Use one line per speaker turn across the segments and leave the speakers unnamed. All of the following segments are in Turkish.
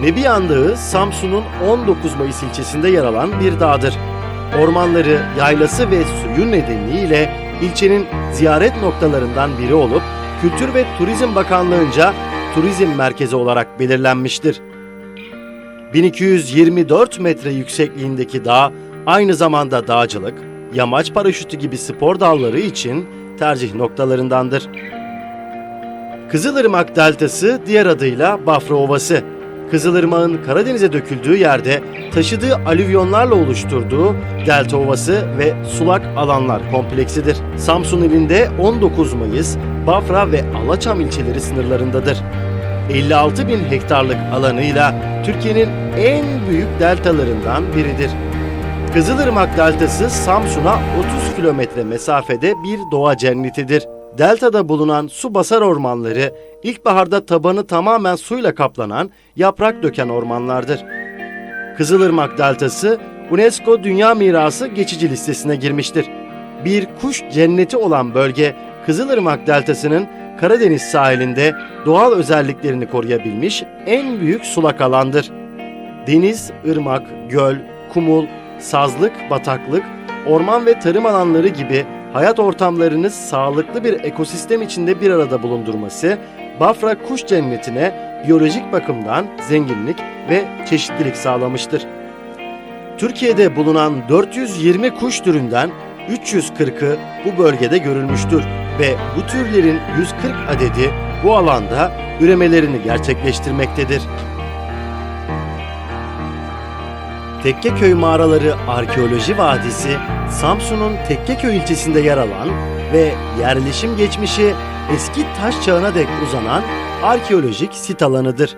Nebiyan Dağı, Samsun'un 19 Mayıs ilçesinde yer alan bir dağdır. Ormanları, yaylası ve suyu nedeniyle ilçenin ziyaret noktalarından biri olup Kültür ve Turizm Bakanlığı'nca turizm merkezi olarak belirlenmiştir. 1224 metre yüksekliğindeki dağ aynı zamanda dağcılık, yamaç paraşütü gibi spor dalları için tercih noktalarındandır. Kızılırmak Deltası diğer adıyla Bafra Ovası. Kızılırmak'ın Karadeniz'e döküldüğü yerde taşıdığı alüvyonlarla oluşturduğu Delta Ovası ve sulak alanlar kompleksidir. Samsun ilinde 19 Mayıs, Bafra ve Alaçam ilçeleri sınırlarındadır. 56 bin hektarlık alanıyla Türkiye'nin en büyük deltalarından biridir. Kızılırmak Deltası Samsun'a 30 kilometre mesafede bir doğa cennetidir. Deltada bulunan su basar ormanları ilkbaharda tabanı tamamen suyla kaplanan yaprak döken ormanlardır. Kızılırmak Deltası UNESCO Dünya Mirası geçici listesine girmiştir. Bir kuş cenneti olan bölge Kızılırmak Deltası'nın Karadeniz sahilinde doğal özelliklerini koruyabilmiş en büyük sulak alandır. Deniz, ırmak, göl, kumul, sazlık, bataklık, orman ve tarım alanları gibi hayat ortamlarını sağlıklı bir ekosistem içinde bir arada bulundurması, Bafra kuş cennetine biyolojik bakımdan zenginlik ve çeşitlilik sağlamıştır. Türkiye'de bulunan 420 kuş türünden 340'ı bu bölgede görülmüştür ve bu türlerin 140 adedi bu alanda üremelerini gerçekleştirmektedir. Tekkeköy Mağaraları Arkeoloji Vadisi, Samsun'un Tekkeköy ilçesinde yer alan ve yerleşim geçmişi eski taş çağına dek uzanan arkeolojik sit alanıdır.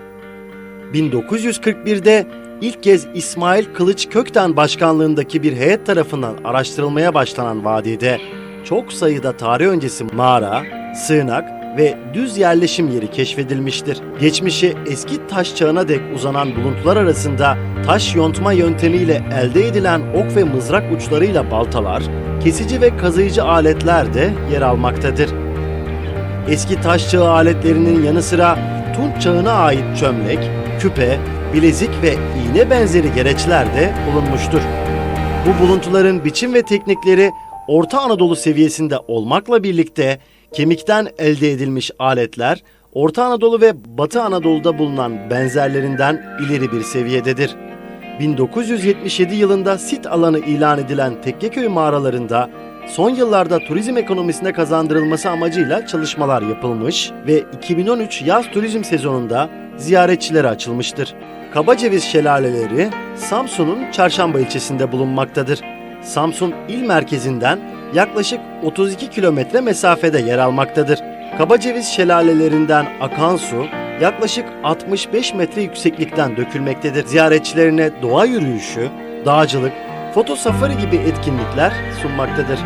1941'de ilk kez İsmail Kılıç Kökten başkanlığındaki bir heyet tarafından araştırılmaya başlanan vadide çok sayıda tarih öncesi mağara, sığınak ve düz yerleşim yeri keşfedilmiştir. Geçmişi eski taş çağına dek uzanan buluntular arasında taş yontma yöntemiyle elde edilen ok ve mızrak uçlarıyla baltalar, kesici ve kazıyıcı aletler de yer almaktadır. Eski taş çağı aletlerinin yanı sıra Tunç çağına ait çömlek, küpe, bilezik ve iğne benzeri gereçler de bulunmuştur. Bu buluntuların biçim ve teknikleri Orta Anadolu seviyesinde olmakla birlikte kemikten elde edilmiş aletler Orta Anadolu ve Batı Anadolu'da bulunan benzerlerinden ileri bir seviyededir. 1977 yılında sit alanı ilan edilen Tekkeköy mağaralarında son yıllarda turizm ekonomisine kazandırılması amacıyla çalışmalar yapılmış ve 2013 yaz turizm sezonunda ziyaretçilere açılmıştır. Kabaceviz şelaleleri Samsun'un Çarşamba ilçesinde bulunmaktadır. Samsun il merkezinden yaklaşık 32 kilometre mesafede yer almaktadır. Kabaceviz şelalelerinden akan su yaklaşık 65 metre yükseklikten dökülmektedir. Ziyaretçilerine doğa yürüyüşü, dağcılık, foto safari gibi etkinlikler sunmaktadır.